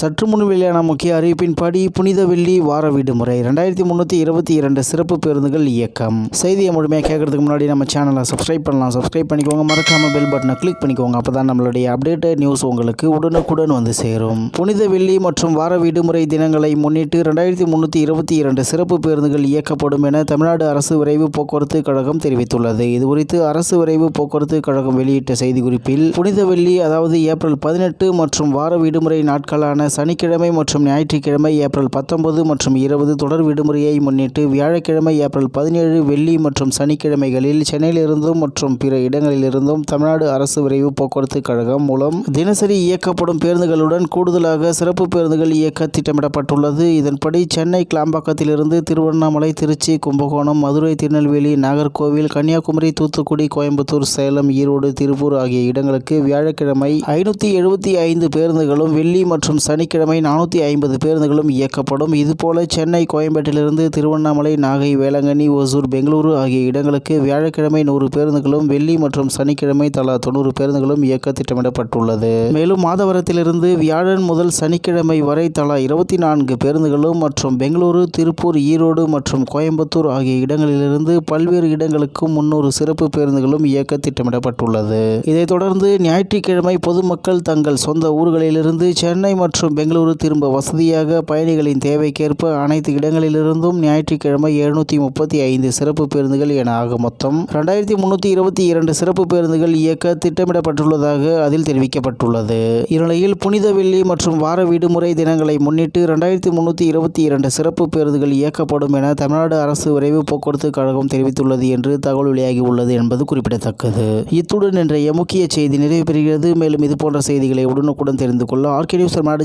சற்று முன் வெளியான முக்கிய அறிவிப்பின்படி புனித வெள்ளி வார விடுமுறை ரெண்டாயிரத்தி முன்னூற்றி இருபத்தி இரண்டு சிறப்பு பேருந்துகள் இயக்கம். செய்தியை முழுமையாக கேட்கறதுக்கு முன்னாடி நம்ம சேனலை சப்ஸ்கிரைப் பண்ணலாம். சப்ஸ்கிரைப் பண்ணிக்கோங்க. மறக்காம பெல் பட்டனை கிளிக் பண்ணிக்கோங்க. அப்பதான் நம்மளுடைய அப்டேட்டட் நியூஸ் உங்களுக்கு உடனுக்குடன் வந்து சேரும். புனித வெள்ளி மற்றும் வார விடுமுறை தினங்களை முன்னிட்டு ரெண்டாயிரத்தி முந்நூற்றி இருபத்தி இரண்டு சிறப்பு பேருந்துகள் இயக்கப்படும் என தமிழ்நாடு அரசு விரைவு போக்குவரத்து கழகம் தெரிவித்துள்ளது. இது குறித்து அரசு விரைவு போக்குவரத்து கழகம் வெளியிட்ட செய்திக்குறிப்பில் புனித வெள்ளி அதாவது ஏப்ரல் பதினெட்டு மற்றும் வார விடுமுறை நாட்களான சனிக்கிழமை மற்றும் ஞாயிற்றுக்கிழமை ஏப்ரல் பத்தொன்பது மற்றும் இருபது தொடர் விடுமுறையை முன்னிட்டு வியாழக்கிழமை ஏப்ரல் பதினேழு வெள்ளி மற்றும் சனிக்கிழமைகளில் சென்னையிலிருந்தும் மற்றும் பிற இடங்களிலிருந்தும் தமிழ்நாடு அரசு விரைவு போக்குவரத்து கழகம் மூலம் தினசரி இயக்கப்படும் பேருந்துகளுடன் கூடுதலாக சிறப்பு பேருந்துகள் இயக்க திட்டமிடப்பட்டுள்ளது. இதன்படி சென்னை கிளாம்பாக்கத்திலிருந்து திருவண்ணாமலை திருச்சி கும்பகோணம் மதுரை திருநெல்வேலி நாகர்கோவில் கன்னியாகுமரி தூத்துக்குடி கோயம்புத்தூர் சேலம் ஈரோடு திருப்பூர் ஆகிய இடங்களுக்கு வியாழக்கிழமை ஐநூற்றி எழுபத்தி ஐந்து பேருந்துகளும் வெள்ளி மற்றும் சனி சனிக்கிழமை நானூற்றி ஐம்பது பேருந்துகளும் இயக்கப்படும். இதுபோல சென்னை கோயம்பேட்டிலிருந்து திருவண்ணாமலை நாகை வேளாங்கண்ணி ஒசூர் பெங்களூரு ஆகிய இடங்களுக்கு வியாழக்கிழமை நூறு பேருந்துகளும் வெள்ளி மற்றும் சனிக்கிழமை தலா தொண்ணூறு பேருந்துகளும் இயக்க திட்டமிடப்பட்டுள்ளது. மேலும் மாதவரத்திலிருந்து வியாழன் முதல் சனிக்கிழமை வரை தலா இருபத்தி நான்கு பேருந்துகளும் மற்றும் பெங்களூரு திருப்பூர் ஈரோடு மற்றும் கோயம்புத்தூர் ஆகிய இடங்களிலிருந்து பல்வேறு இடங்களுக்கு முன்னூறு சிறப்பு பேருந்துகளும் இயக்க திட்டமிடப்பட்டுள்ளது. இதைத் தொடர்ந்து ஞாயிற்றுக்கிழமை பொதுமக்கள் தங்கள் சொந்த ஊர்களிலிருந்து சென்னை மற்றும் பெங்களூரு திரும்ப வசதியாக பயணிகளின் தேவைக்கேற்ப அனைத்து இடங்களிலிருந்தும் ஞாயிற்றுக்கிழமை எழுநூற்றி முப்பத்தி ஐந்து சிறப்பு பேருந்துகள் என ஆக மொத்தம் ரெண்டாயிரத்தி முன்னூற்றி இருபத்தி இரண்டு சிறப்பு பேருந்துகள் இயக்க திட்டமிடப்பட்டுள்ளதாக அதில் தெரிவிக்கப்பட்டுள்ளது. இந்நிலையில் புனித வெள்ளி மற்றும் வார விடுமுறை தினங்களை முன்னிட்டு ரெண்டாயிரத்தி முன்னூற்றி இருபத்தி இரண்டு சிறப்பு பேருந்துகள் இயக்கப்படும் என தமிழ்நாடு அரசு விரைவு போக்குவரத்து கழகம் தெரிவித்துள்ளது என்று தகவல் வெளியாகி உள்ளது என்பது குறிப்பிடத்தக்கது. இத்துடன் இன்றைய முக்கிய செய்தி நிறைவு பெறுகிறது. மேலும் இதுபோன்ற செய்திகளை உடனுக்குடன் தெரிந்து கொள்ள ஆர்கே நியூஸ் தமிழ்நாடு